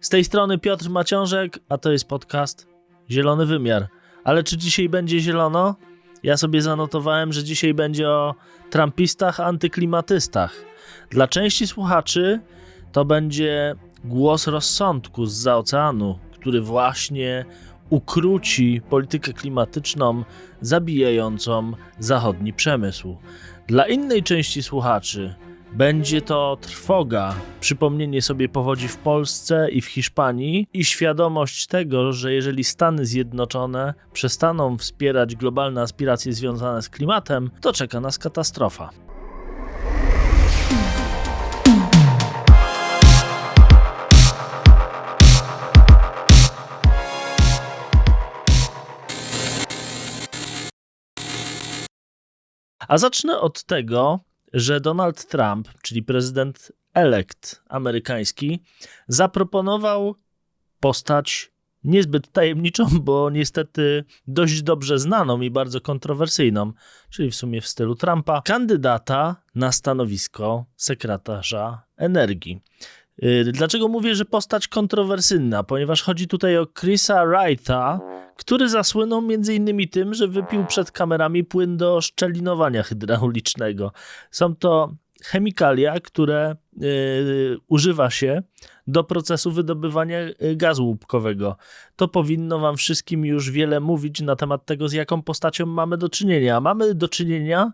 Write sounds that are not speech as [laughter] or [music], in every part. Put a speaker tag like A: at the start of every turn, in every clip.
A: Z tej strony Piotr Maciążek, a to jest podcast Zielony Wymiar. Ale czy dzisiaj będzie zielono? Ja sobie zanotowałem, że dzisiaj będzie o trumpistach, antyklimatystach. Dla części słuchaczy to będzie głos rozsądku z oceanu, który właśnie ukróci politykę klimatyczną zabijającą zachodni przemysł. Dla innej części słuchaczy będzie to trwoga, przypomnienie sobie powodzi w Polsce i w Hiszpanii i świadomość tego, że jeżeli Stany Zjednoczone przestaną wspierać globalne aspiracje związane z klimatem, to czeka nas katastrofa. A zacznę od tego, że Donald Trump, czyli prezydent elekt amerykański, zaproponował postać niezbyt tajemniczą, [laughs] bo niestety dość dobrze znaną i bardzo kontrowersyjną, czyli w sumie w stylu Trumpa, kandydata na stanowisko sekretarza energii. Yy, dlaczego mówię, że postać kontrowersyjna? Ponieważ chodzi tutaj o Chrisa Wrighta, który zasłynął innymi tym, że wypił przed kamerami płyn do szczelinowania hydraulicznego. Są to chemikalia, które y, używa się do procesu wydobywania y, gazu łupkowego. To powinno Wam wszystkim już wiele mówić na temat tego, z jaką postacią mamy do czynienia. Mamy do czynienia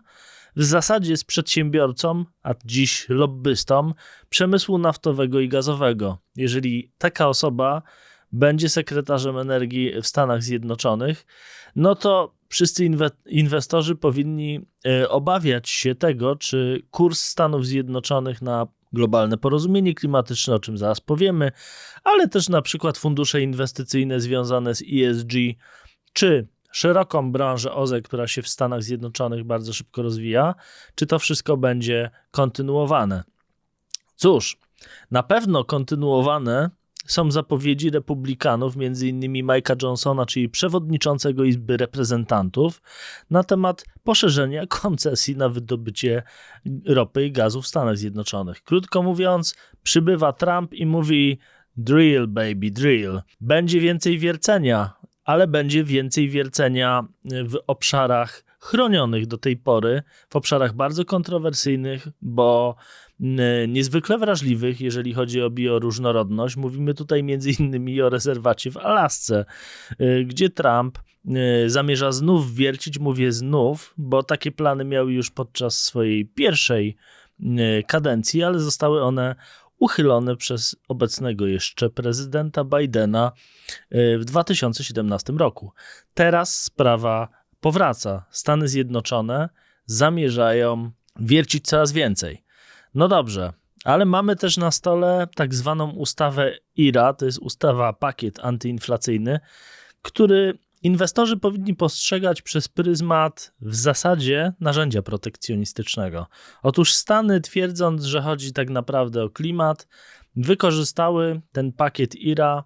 A: w zasadzie z przedsiębiorcą, a dziś lobbystą przemysłu naftowego i gazowego. Jeżeli taka osoba będzie sekretarzem energii w Stanach Zjednoczonych, no to wszyscy inwe inwestorzy powinni e, obawiać się tego, czy kurs Stanów Zjednoczonych na globalne porozumienie klimatyczne, o czym zaraz powiemy, ale też na przykład fundusze inwestycyjne związane z ESG, czy szeroką branżę OZE, która się w Stanach Zjednoczonych bardzo szybko rozwija, czy to wszystko będzie kontynuowane. Cóż, na pewno kontynuowane są zapowiedzi republikanów, innymi Mike'a Johnsona, czyli przewodniczącego Izby Reprezentantów, na temat poszerzenia koncesji na wydobycie ropy i gazu w Stanach Zjednoczonych. Krótko mówiąc, przybywa Trump i mówi drill baby, drill. Będzie więcej wiercenia, ale będzie więcej wiercenia w obszarach chronionych do tej pory, w obszarach bardzo kontrowersyjnych, bo niezwykle wrażliwych, jeżeli chodzi o bioróżnorodność. Mówimy tutaj między innymi o rezerwacie w Alasce, y, gdzie Trump y, zamierza znów wiercić, mówię znów, bo takie plany miały już podczas swojej pierwszej y, kadencji, ale zostały one uchylone przez obecnego jeszcze prezydenta Bidena w 2017 roku. Teraz sprawa powraca. Stany Zjednoczone zamierzają wiercić coraz więcej. No dobrze, ale mamy też na stole tak zwaną ustawę IRA, to jest ustawa pakiet antyinflacyjny, który inwestorzy powinni postrzegać przez pryzmat w zasadzie narzędzia protekcjonistycznego. Otóż Stany, twierdząc, że chodzi tak naprawdę o klimat, wykorzystały ten pakiet IRA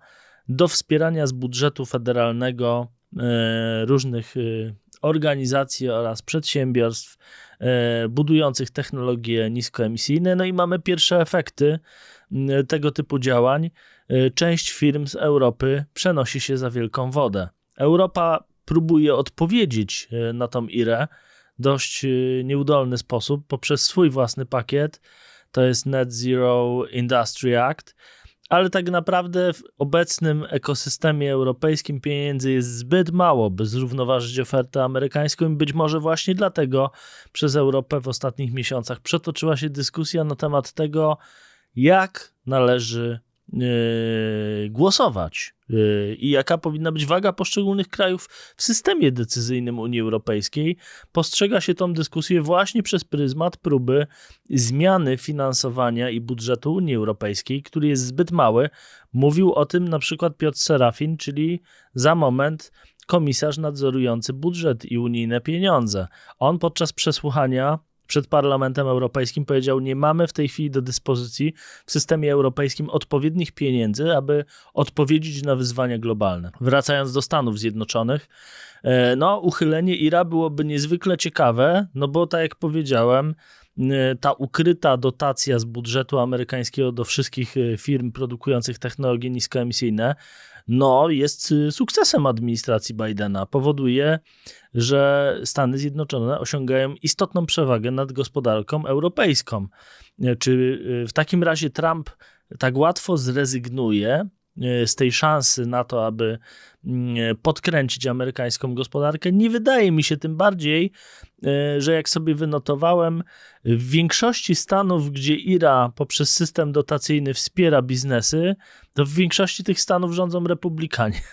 A: do wspierania z budżetu federalnego e, różnych e, organizacji oraz przedsiębiorstw e, budujących technologie niskoemisyjne. No i mamy pierwsze efekty tego typu działań. Część firm z Europy przenosi się za wielką wodę. Europa próbuje odpowiedzieć e, na tą IRę dość nieudolny sposób poprzez swój własny pakiet. To jest Net Zero Industry Act ale tak naprawdę w obecnym ekosystemie europejskim pieniędzy jest zbyt mało, by zrównoważyć ofertę amerykańską i być może właśnie dlatego przez Europę w ostatnich miesiącach przetoczyła się dyskusja na temat tego, jak należy głosować yy, i jaka powinna być waga poszczególnych krajów w systemie decyzyjnym Unii Europejskiej, postrzega się tą dyskusję właśnie przez pryzmat próby zmiany finansowania i budżetu Unii Europejskiej, który jest zbyt mały. Mówił o tym na przykład Piotr Serafin, czyli za moment komisarz nadzorujący budżet i unijne pieniądze. On podczas przesłuchania przed Parlamentem Europejskim powiedział: Nie mamy w tej chwili do dyspozycji w systemie europejskim odpowiednich pieniędzy, aby odpowiedzieć na wyzwania globalne. Wracając do Stanów Zjednoczonych, e, no, uchylenie IRA byłoby niezwykle ciekawe, no bo tak jak powiedziałem, ta ukryta dotacja z budżetu amerykańskiego do wszystkich firm produkujących technologie niskoemisyjne, no, jest sukcesem administracji Bidena. Powoduje, że Stany Zjednoczone osiągają istotną przewagę nad gospodarką europejską. Czy w takim razie Trump tak łatwo zrezygnuje z tej szansy na to, aby mm, podkręcić amerykańską gospodarkę. Nie wydaje mi się tym bardziej, e, że jak sobie wynotowałem, w większości stanów, gdzie IRA poprzez system dotacyjny wspiera biznesy, to w większości tych stanów rządzą republikanie. [laughs]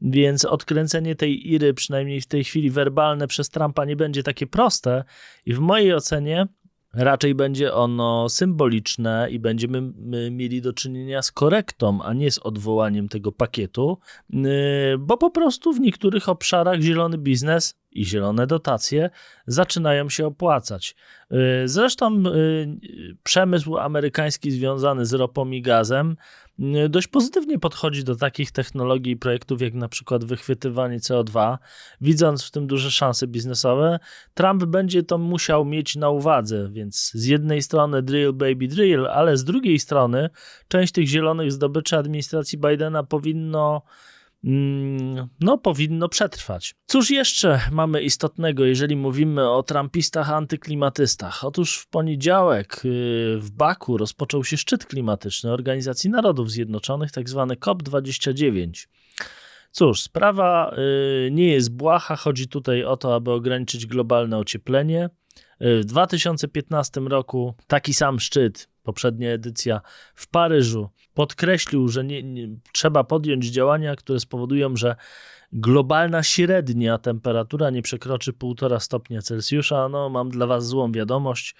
A: Więc odkręcenie tej Iry, przynajmniej w tej chwili werbalne, przez Trumpa nie będzie takie proste. I w mojej ocenie Raczej będzie ono symboliczne i będziemy mieli do czynienia z korektą, a nie z odwołaniem tego pakietu, y, bo po prostu w niektórych obszarach zielony biznes i zielone dotacje zaczynają się opłacać. Y, zresztą y, przemysł amerykański związany z ropą i gazem dość pozytywnie podchodzi do takich technologii i projektów jak na przykład wychwytywanie CO2, widząc w tym duże szanse biznesowe. Trump będzie to musiał mieć na uwadze, więc z jednej strony drill baby drill, ale z drugiej strony część tych zielonych zdobyczy administracji Bidena powinno no, powinno przetrwać. Cóż jeszcze mamy istotnego, jeżeli mówimy o trumpistach antyklimatystach? Otóż w poniedziałek y, w Baku rozpoczął się szczyt klimatyczny Organizacji Narodów Zjednoczonych, tak zwany COP29. Cóż, sprawa y, nie jest błaha, chodzi tutaj o to, aby ograniczyć globalne ocieplenie. Y, w 2015 roku taki sam szczyt, poprzednia edycja w Paryżu, podkreślił, że nie, nie, trzeba podjąć działania, które spowodują, że globalna średnia temperatura nie przekroczy 1,5 stopnia Celsjusza. No, mam dla Was złą wiadomość.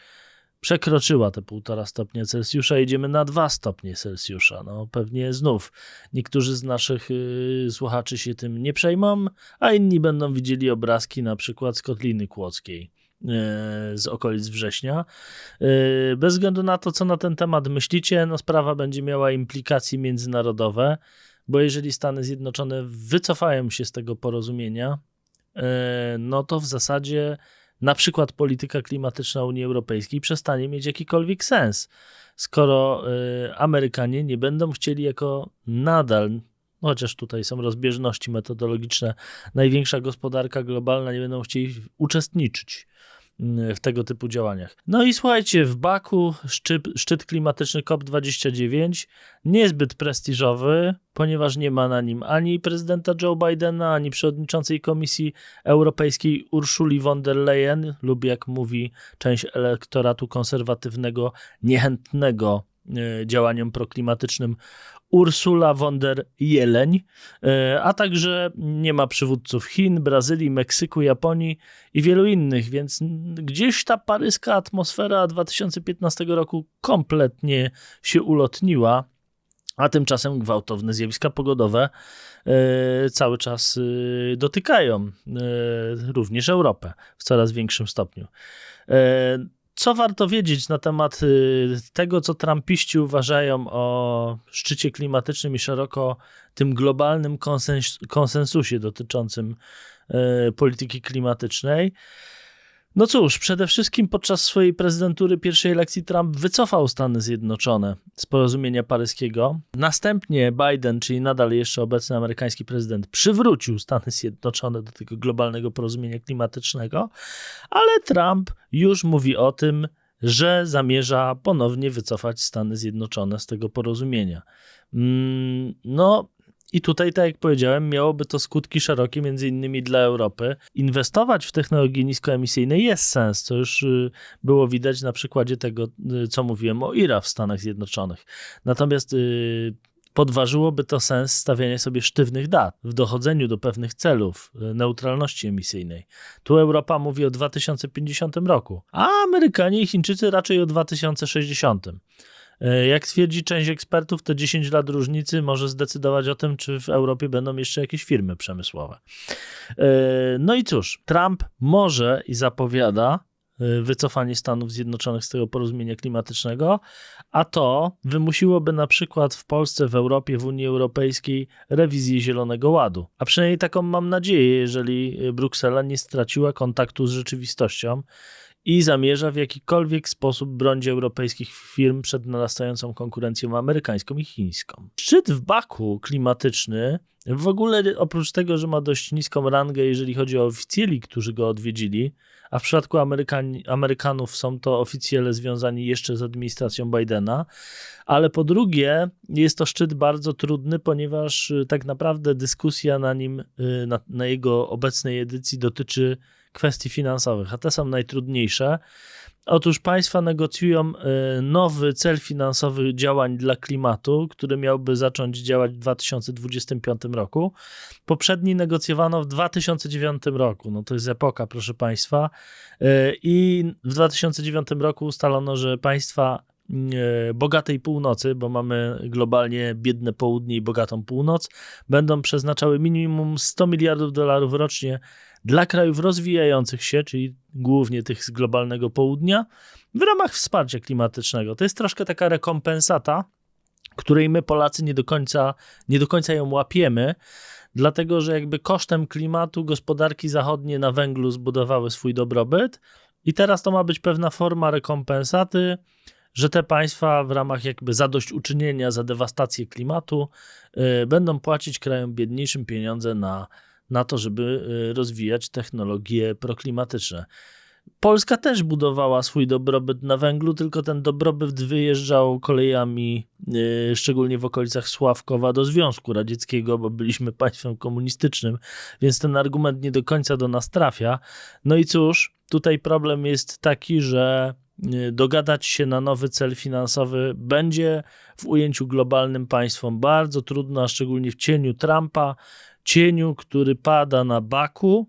A: Przekroczyła te 1,5 stopnia Celsjusza, idziemy na 2 stopnie Celsjusza. No, pewnie znów niektórzy z naszych y, słuchaczy się tym nie przejmą, a inni będą widzieli obrazki na przykład z Kotliny Kłodzkiej. E, z okolic września. E, bez względu na to, co na ten temat myślicie, no sprawa będzie miała implikacje międzynarodowe, bo jeżeli Stany Zjednoczone wycofają się z tego porozumienia, e, no to w zasadzie na przykład polityka klimatyczna Unii Europejskiej przestanie mieć jakikolwiek sens, skoro Amerykanie nie będą chcieli jako nadal chociaż tutaj są rozbieżności metodologiczne, największa gospodarka globalna nie będą chcieli uczestniczyć w tego typu działaniach. No i słuchajcie, w Baku szczyt, szczyt klimatyczny COP29 niezbyt prestiżowy, ponieważ nie ma na nim ani prezydenta Joe Bidena, ani przewodniczącej Komisji Europejskiej Urszuli von der Leyen, lub jak mówi część elektoratu konserwatywnego, niechętnego działaniom proklimatycznym Ursula von der Jeleń, e, a także nie ma przywódców Chin, Brazylii, Meksyku, Japonii i wielu innych, więc gdzieś ta paryska atmosfera 2015 roku kompletnie się ulotniła, a tymczasem gwałtowne zjawiska pogodowe e, cały czas e, dotykają również Europę w coraz większym stopniu co warto wiedzieć na temat y, tego, co Trumpiści uważają o szczycie klimatycznym i szeroko tym globalnym konsens konsensusie dotyczącym y, polityki klimatycznej? No cóż, przede wszystkim podczas swojej prezydentury pierwszej elekcji Trump wycofał Stany Zjednoczone z porozumienia paryskiego. Następnie Biden, czyli nadal jeszcze obecny amerykański prezydent, przywrócił Stany Zjednoczone do tego globalnego porozumienia klimatycznego, ale Trump już mówi o tym, że zamierza ponownie wycofać Stany Zjednoczone z tego porozumienia. Mm, no, i tutaj, tak jak powiedziałem, miałoby to skutki szerokie, między innymi dla Europy. Inwestować w technologie niskoemisyjne jest sens, co już y, było widać na przykładzie tego, y, co mówiłem o IRA w Stanach Zjednoczonych. Natomiast y, podważyłoby to sens stawiania sobie sztywnych dat w dochodzeniu do pewnych celów neutralności emisyjnej. Tu Europa mówi o 2050 roku, a Amerykanie i Chińczycy raczej o 2060. E, jak twierdzi część ekspertów, te 10 lat różnicy może zdecydować o tym, czy w Europie będą jeszcze jakieś firmy przemysłowe. E, no i cóż, Trump może i zapowiada e, wycofanie Stanów Zjednoczonych z tego porozumienia klimatycznego, a to wymusiłoby na przykład w Polsce, w Europie, w Unii Europejskiej rewizję Zielonego Ładu. A przynajmniej taką mam nadzieję, jeżeli Bruksela nie straciła kontaktu z rzeczywistością i zamierza w jakikolwiek sposób bronić europejskich firm przed narastającą konkurencją amerykańską i chińską. Szczyt w Baku klimatyczny w ogóle oprócz tego, że ma dość niską rangę, jeżeli chodzi o oficjeli, którzy go odwiedzili, a w przypadku Amerykan Amerykanów są to oficjele związani jeszcze z administracją Bidena, ale po drugie jest to szczyt bardzo trudny, ponieważ y, tak naprawdę dyskusja na nim, y, na, na jego obecnej edycji dotyczy kwestii finansowych, a te są najtrudniejsze. Otóż państwa negocjują y, nowy cel finansowy działań dla klimatu, który miałby zacząć działać w 2025 roku. Poprzedni negocjowano w 2009 roku. No to jest epoka, proszę państwa. Y, I w 2009 roku ustalono, że państwa y, bogatej północy, bo mamy globalnie biedne południe i bogatą północ, będą przeznaczały minimum 100 miliardów dolarów rocznie dla krajów rozwijających się, czyli głównie tych z globalnego południa, w ramach wsparcia klimatycznego. To jest troszkę taka rekompensata, której my Polacy nie do końca, nie do końca ją łapiemy, dlatego że jakby kosztem klimatu gospodarki zachodnie na węglu zbudowały swój dobrobyt i teraz to ma być pewna forma rekompensaty, że te państwa w ramach jakby zadośćuczynienia za dewastację klimatu yy, będą płacić krajom biedniejszym pieniądze na na to, żeby y, rozwijać technologie proklimatyczne. Polska też budowała swój dobrobyt na węglu, tylko ten dobrobyt wyjeżdżał kolejami, y, szczególnie w okolicach Sławkowa, do Związku Radzieckiego, bo byliśmy państwem komunistycznym, więc ten argument nie do końca do nas trafia. No i cóż, tutaj problem jest taki, że y, dogadać się na nowy cel finansowy będzie w ujęciu globalnym państwom bardzo trudno, a szczególnie w cieniu Trumpa, cieniu, który pada na Baku,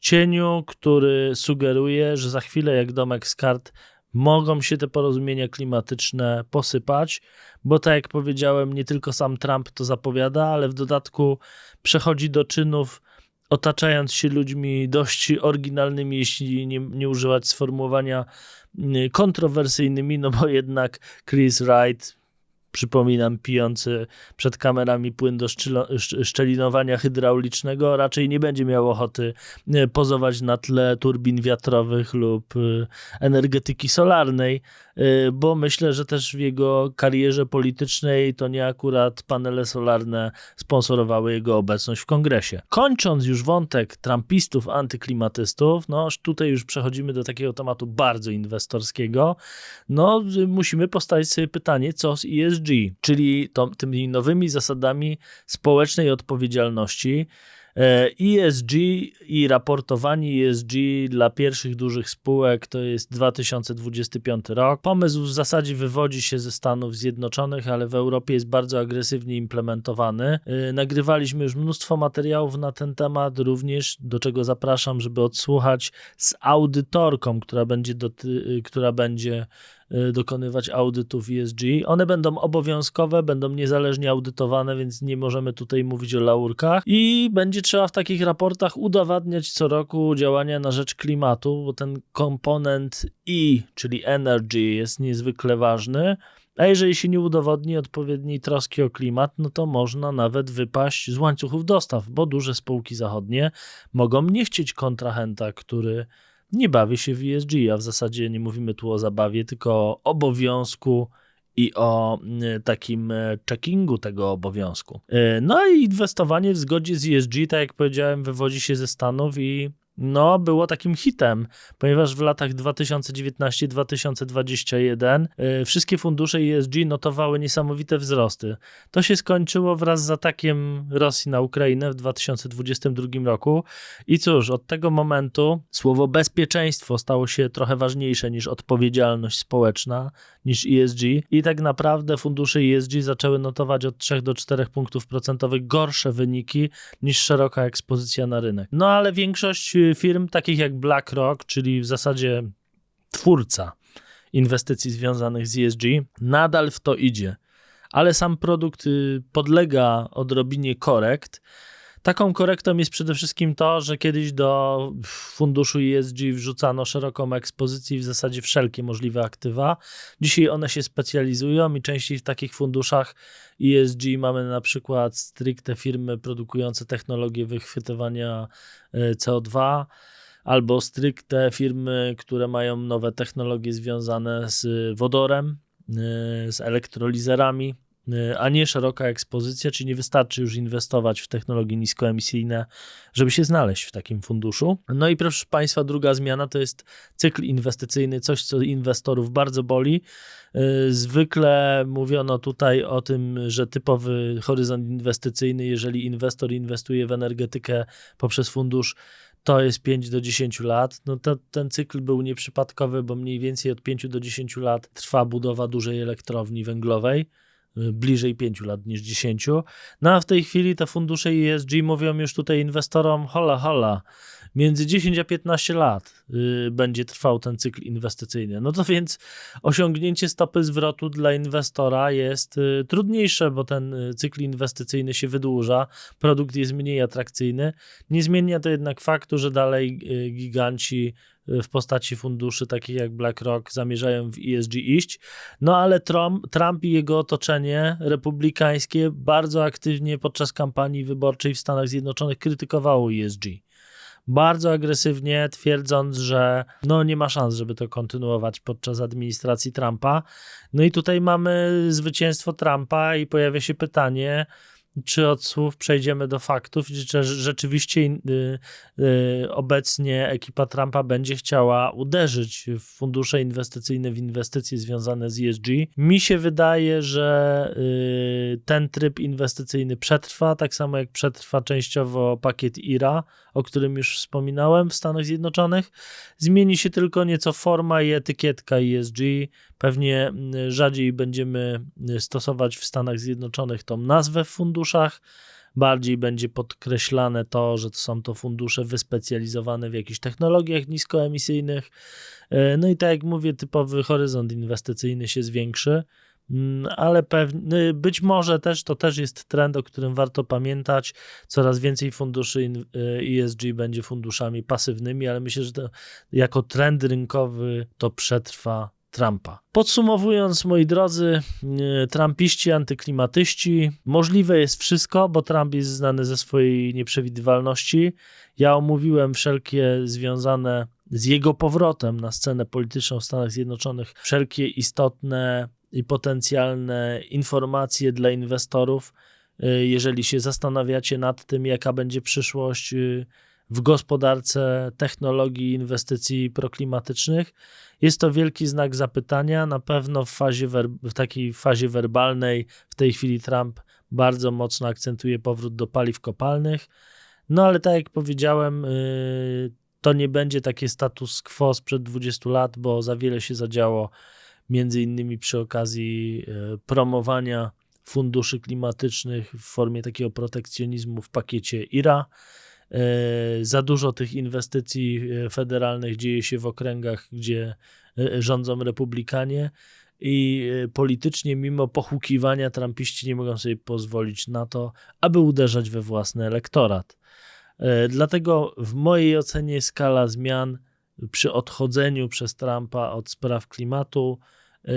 A: cieniu, który sugeruje, że za chwilę, jak domek z kart, mogą się te porozumienia klimatyczne posypać, bo tak jak powiedziałem, nie tylko sam Trump to zapowiada, ale w dodatku przechodzi do czynów, otaczając się ludźmi dość oryginalnymi, jeśli nie, nie używać sformułowania y, kontrowersyjnymi, no bo jednak Chris Wright, przypominam, pijący przed kamerami płyn do szczelinowania hydraulicznego, raczej nie będzie miał ochoty e, pozować na tle turbin wiatrowych lub e, energetyki solarnej, bo myślę, że też w jego karierze politycznej to nie akurat panele solarne sponsorowały jego obecność w kongresie. Kończąc już wątek trumpistów, antyklimatystów, no tutaj już przechodzimy do takiego tematu bardzo inwestorskiego, no musimy postawić sobie pytanie, co z ESG ESG, czyli to, tymi nowymi zasadami społecznej odpowiedzialności. ESG e i raportowanie ESG dla pierwszych dużych spółek to jest 2025 rok. Pomysł w zasadzie wywodzi się ze Stanów Zjednoczonych, ale w Europie jest bardzo agresywnie implementowany. E, nagrywaliśmy już mnóstwo materiałów na ten temat, również do czego zapraszam, żeby odsłuchać z audytorką, która będzie, doty- która będzie dokonywać audytów ESG. One będą obowiązkowe, będą niezależnie audytowane, więc nie możemy tutaj mówić o laurkach. I będzie trzeba w takich raportach udowadniać co roku działania na rzecz klimatu, bo ten komponent E, czyli energy, jest niezwykle ważny. A jeżeli się nie udowodni odpowiedniej troski o klimat, no to można nawet wypaść z łańcuchów dostaw, bo duże spółki zachodnie mogą nie chcieć kontrahenta, który nie bawi się w ESG, a w zasadzie nie mówimy tu o zabawie, tylko o obowiązku i o mm, takim e, checkingu tego obowiązku. E, no i inwestowanie w zgodzie z ESG, tak jak powiedziałem, wywodzi się ze Stanów i no, było takim hitem, ponieważ w latach 2019-2021 yy, wszystkie fundusze ESG notowały niesamowite wzrosty. To się skończyło wraz z atakiem Rosji na Ukrainę w 2022 roku. I cóż, od tego momentu słowo bezpieczeństwo stało się trochę ważniejsze niż odpowiedzialność społeczna, niż ESG. I tak naprawdę fundusze ESG zaczęły notować od 3 do 4 punktów procentowych gorsze wyniki niż szeroka ekspozycja na rynek. No ale większość firm takich jak BlackRock, czyli w zasadzie twórca inwestycji związanych z ESG, nadal w to idzie. Ale sam produkt y, podlega odrobinie korekt. Taką korektą jest przede wszystkim to, że kiedyś do funduszu ESG wrzucano szeroką ekspozycję w zasadzie wszelkie możliwe aktywa. Dzisiaj one się specjalizują i częściej w takich funduszach ESG mamy na przykład stricte firmy produkujące technologie wychwytywania e, CO2, albo stricte firmy, które mają nowe technologie związane z wodorem, y, z elektrolizerami, a nie szeroka ekspozycja, czyli nie wystarczy już inwestować w technologie niskoemisyjne, żeby się znaleźć w takim funduszu. No i proszę Państwa, druga zmiana to jest cykl inwestycyjny, coś co inwestorów bardzo boli. Y, Zwykle mówiono tutaj o tym, że typowy horyzont inwestycyjny, jeżeli inwestor inwestuje w energetykę poprzez fundusz, to jest 5 do 10 lat. No to, ten cykl był nieprzypadkowy, bo mniej więcej od 5 do 10 lat trwa budowa dużej elektrowni węglowej. Bliżej 5 lat niż 10. No a w tej chwili te fundusze ESG mówią już tutaj inwestorom: hola, hola, między 10 a 15 lat y, będzie trwał ten cykl inwestycyjny. No to więc osiągnięcie stopy zwrotu dla inwestora jest y, trudniejsze, bo ten y, cykl inwestycyjny się wydłuża, produkt jest mniej atrakcyjny. Nie zmienia to jednak faktu, że dalej y, giganci w postaci funduszy takich jak BlackRock zamierzają w ESG iść. No ale Trump, Trump i jego otoczenie republikańskie bardzo aktywnie podczas kampanii wyborczej w Stanach Zjednoczonych krytykowało ESG bardzo agresywnie, twierdząc, że no nie ma szans, żeby to kontynuować podczas administracji Trumpa. No i tutaj mamy zwycięstwo Trumpa i pojawia się pytanie, czy od słów przejdziemy do faktów, czy rzeczywiście y, y, obecnie ekipa Trumpa będzie chciała uderzyć w fundusze inwestycyjne, w inwestycje związane z ESG. Mi się wydaje, że y, ten tryb inwestycyjny przetrwa, tak samo jak przetrwa częściowo pakiet IRA, o którym już wspominałem w Stanach Zjednoczonych. Zmieni się tylko nieco forma i etykietka ESG. Pewnie rzadziej będziemy stosować w Stanach Zjednoczonych tą nazwę w funduszach. Bardziej będzie podkreślane to, że to są to fundusze wyspecjalizowane w jakichś technologiach niskoemisyjnych. Y, No i tak jak mówię, typowy horyzont inwestycyjny się zwiększy. Mm, Ale pewnie, być może też to też jest trend, o którym warto pamiętać. Coraz więcej funduszy ESG będzie funduszami pasywnymi, ale myślę, że to jako trend rynkowy to przetrwa Trumpa. Podsumowując, moi drodzy, y, Trumpiści, antyklimatyści, możliwe jest wszystko, bo Trump jest znany ze swojej nieprzewidywalności. Ja omówiłem wszelkie związane z jego powrotem na scenę polityczną w Stanach Zjednoczonych, wszelkie istotne i potencjalne informacje dla inwestorów. Y, Jeżeli się zastanawiacie nad tym, jaka będzie przyszłość y, w gospodarce technologii inwestycji proklimatycznych, jest to wielki znak zapytania. Na pewno w, fazie w takiej fazie werbalnej w tej chwili Trump bardzo mocno akcentuje powrót do paliw kopalnych. No ale tak jak powiedziałem, y, to nie będzie takie status quo sprzed 20 lat, bo za wiele się zadziało, między innymi przy okazji y, promowania funduszy klimatycznych w formie takiego protekcjonizmu w pakiecie IRA. E, Za dużo tych inwestycji e, federalnych dzieje się w okręgach, gdzie e, rządzą republikanie i politycznie, mimo pochukiwania, trampiści nie mogą sobie pozwolić na to, aby uderzać we własny elektorat. Dlatego w mojej ocenie skala zmian przy odchodzeniu przez Trumpa od spraw klimatu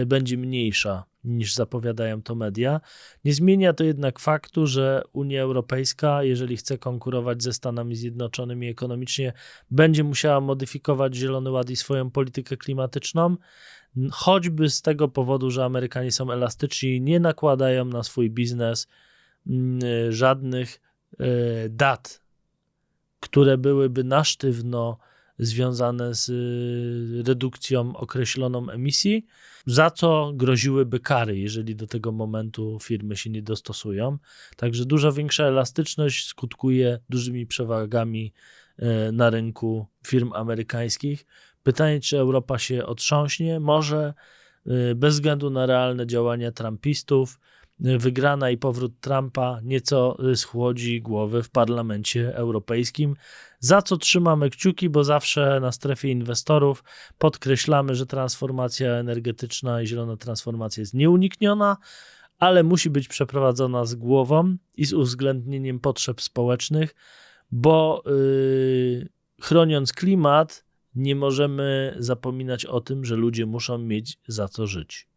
A: będzie mniejsza niż zapowiadają to media. Nie zmienia to jednak faktu, że Unia Europejska, jeżeli chce konkurować ze Stanami Zjednoczonymi ekonomicznie, będzie musiała modyfikować Zielony Ład i swoją politykę klimatyczną, choćby z tego powodu, że Amerykanie są elastyczni i nie nakładają na swój biznes żadnych e, dat, które byłyby na sztywno związane z y, redukcją określoną emisji, za co groziłyby kary, jeżeli do tego momentu firmy się nie dostosują. Także dużo większa elastyczność skutkuje dużymi przewagami e, na rynku firm amerykańskich. Pytanie, czy Europa się otrząśnie? Może e, bez względu na realne działania trumpistów, wygrana i powrót Trumpa nieco schłodzi głowy w parlamencie europejskim, za co trzymamy kciuki, bo zawsze na strefie inwestorów podkreślamy, że transformacja energetyczna i zielona transformacja jest nieunikniona, ale musi być przeprowadzona z głową i z uwzględnieniem potrzeb społecznych, bo yy, chroniąc klimat, nie możemy zapominać o tym, że ludzie muszą mieć za co żyć.